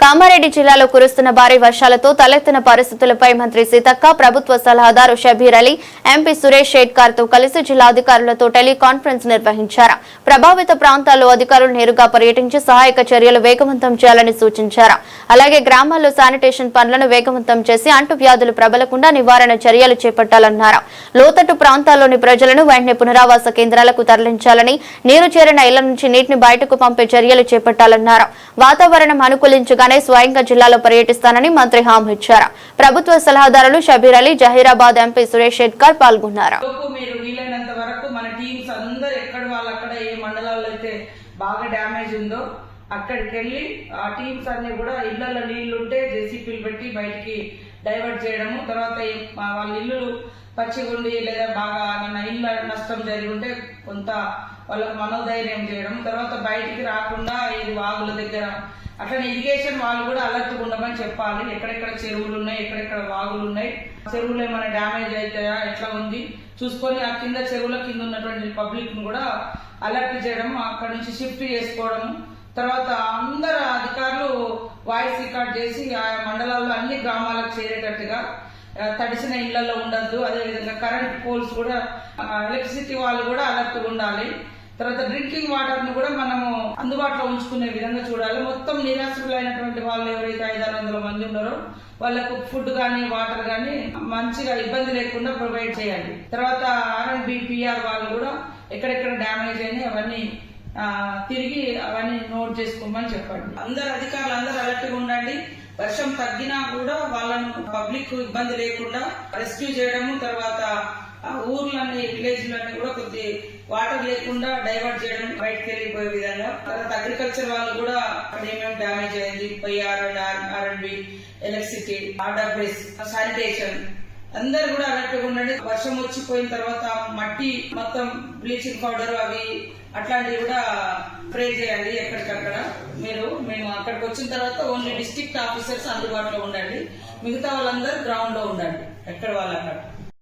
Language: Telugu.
కామారెడ్డి జిల్లాలో కురుస్తున్న భారీ వర్షాలతో తలెత్తిన పరిస్థితులపై మంత్రి సీతక్క ప్రభుత్వ సలహాదారు షబీర్ అలీ ఎంపీ సురేష్ షేట్కార్తో కలిసి జిల్లా అధికారులతో టెలికాన్ఫరెన్స్ నిర్వహించారు. ప్రభావిత ప్రాంతాల్లో అధికారులు నేరుగా పర్యటించి సహాయక చర్యలు వేగవంతం చేయాలని సూచించారు. అలాగే గ్రామాల్లో శానిటేషన్ పనులను వేగవంతం చేసి అంటువ్యాధులు ప్రబలకుండా నివారణ చర్యలు చేపట్టాలన్నారు. లోతట్టు ప్రాంతాల్లోని ప్రజలను వెంటనే పునరావాస కేంద్రాలకు తరలించాలని నీరు చేరిన ఇళ్ళ నుంచి నీటిని బయటకు పంపే చర్యలు చేపట్టాలన్నారు. వాతావరణం అనుకూలించగా అనుకూలించగానే స్వయంగా జిల్లాలో పర్యటిస్తానని మంత్రి హామీ ఇచ్చారు. ప్రభుత్వ సలహాదారులు షబీర్ అలీ జహీరాబాద్ ఎంపీ సురేష్ షెట్కర్ పాల్గొన్నారు. మీరు వీలైనంత వరకు మన టీమ్స్ ఎక్కడ వాళ్ళు అక్కడ ఏ అయితే బాగా డ్యామేజ్ ఉందో అక్కడికి వెళ్ళి ఆ టీమ్స్ అన్ని కూడా ఇళ్ళలో నీళ్ళు ఉంటే జేసీపీలు పెట్టి బయటికి డైవర్ట్ చేయడము తర్వాత వాళ్ళ ఇల్లులు పచ్చిగుండి లేదా బాగా ఏమన్నా ఇల్లు నష్టం జరిగి ఉంటే కొంత వాళ్ళకు మనోధైర్యం చేయడం తర్వాత బయటికి రాకుండా ఇది వాగుల దగ్గర అట్లనే ఇరిగేషన్ వాళ్ళు కూడా అలర్ట్ ఉండమని చెప్పాలి. ఎక్కడెక్కడ చెరువులు ఉన్నాయి ఎక్కడెక్కడ వాగులు ఉన్నాయి చెరువులు ఏమైనా డ్యామేజ్ అవుతాయా ఎట్లా ఉంది? చూసుకొని ఆ కింద చెరువుల కింద ఉన్నటువంటి పబ్లిక్ను కూడా అలర్ట్ చేయడం అక్కడ నుంచి షిఫ్ట్ చేసుకోవడం తర్వాత అందరు అధికారులు వాయిస్ రికార్డ్ చేసి ఆ మండలాల్లో అన్ని గ్రామాలకు చేరేటట్టుగా తడిసిన ఇళ్ళలో ఉండద్దు. అదేవిధంగా కరెంట్ పోల్స్ కూడా ఎలక్ట్రిసిటీ వాళ్ళు కూడా అలర్ట్ ఉండాలి. తర్వాత డ్రింకింగ్ వాటర్ను కూడా మనము అందుబాటులో ఉంచుకునే విధంగా చూడాలి. మొత్తం నిరాశ్రులైనటువంటి వాళ్ళు ఎవరైతే ఐదారు వందల మంది ఉన్నారో వాళ్ళకు ఫుడ్ కానీ వాటర్ కానీ మంచిగా ఇబ్బంది లేకుండా ప్రొవైడ్ చేయాలి. తర్వాత ఆర్ వాళ్ళు కూడా ఎక్కడెక్కడ డ్యామేజ్ అయినాయి అవన్నీ తిరిగి అవన్నీ నోట్ చేసుకోమని చెప్పండి. అందరు అధికారులు అందరూ అలర్ట్గా ఉండండి. వర్షం తగ్గినా కూడా వాళ్ళను పబ్లిక్ ఇబ్బంది లేకుండా రెస్క్యూ చేయడము తర్వాత ఆ ఊర్లన్నీ విలేజ్లన్నీ కూడా కొద్ది వాటర్ లేకుండా డైవర్ట్ చేయడం బయటకు వెళ్ళిపోయే విధంగా. తర్వాత అగ్రికల్చర్ వాళ్ళు కూడా అక్కడ ఏమేమి డ్యామేజ్ అయింది PR and R and B electricity sanitation అందరు కూడా అలర్ట్ ఉండండి. వర్షం వచ్చిపోయిన తర్వాత మట్టి మొత్తం బ్లీచింగ్ పౌడర్ అవి అట్లాంటివి కూడా స్ప్రే చేయండి ఎక్కడికక్కడ మీరు మేము అక్కడికి వచ్చిన తర్వాత ఓన్లీ డిస్ట్రిక్ట్ ఆఫీసర్స్ అందుబాటులో ఉండండి. మిగతా వాళ్ళందరూ గ్రౌండ్లో ఉండండి. ఎక్కడ వాళ్ళు అక్కడ